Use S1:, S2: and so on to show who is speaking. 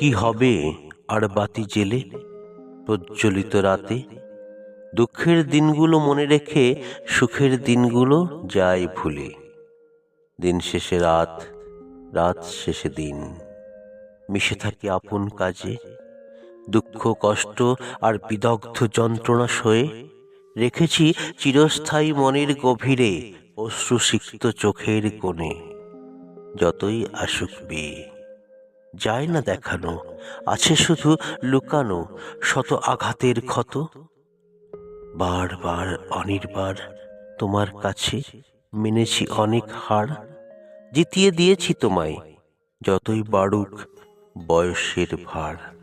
S1: কি হবে আর বাতি জেলে প্রজ্বলিত রাতে? দুঃখের দিনগুলো মনে রেখে সুখের দিনগুলো যায় ভুলে। দিন শেষে রাত রাত শেষে দিন। মিশে থাকি আপন কাজে। দুঃখ, কষ্ট আর বিদগ্ধ যন্ত্রণা সয়ে রেখেছি চিরস্থায়ী মনের গভীরে অশ্রুসিক্ত চোখের কোণে। যতই আসুক বেয়ে। যায় না দেখানো, আছে শুধু লুকানো, শত আঘাতের ক্ষত। বারবার অনির্বার তোমার কাছে মেনেছি অনেক হার, জিতিয়ে দিয়েছি তোমায়, যতই বাড়ুক বয়সের ভার।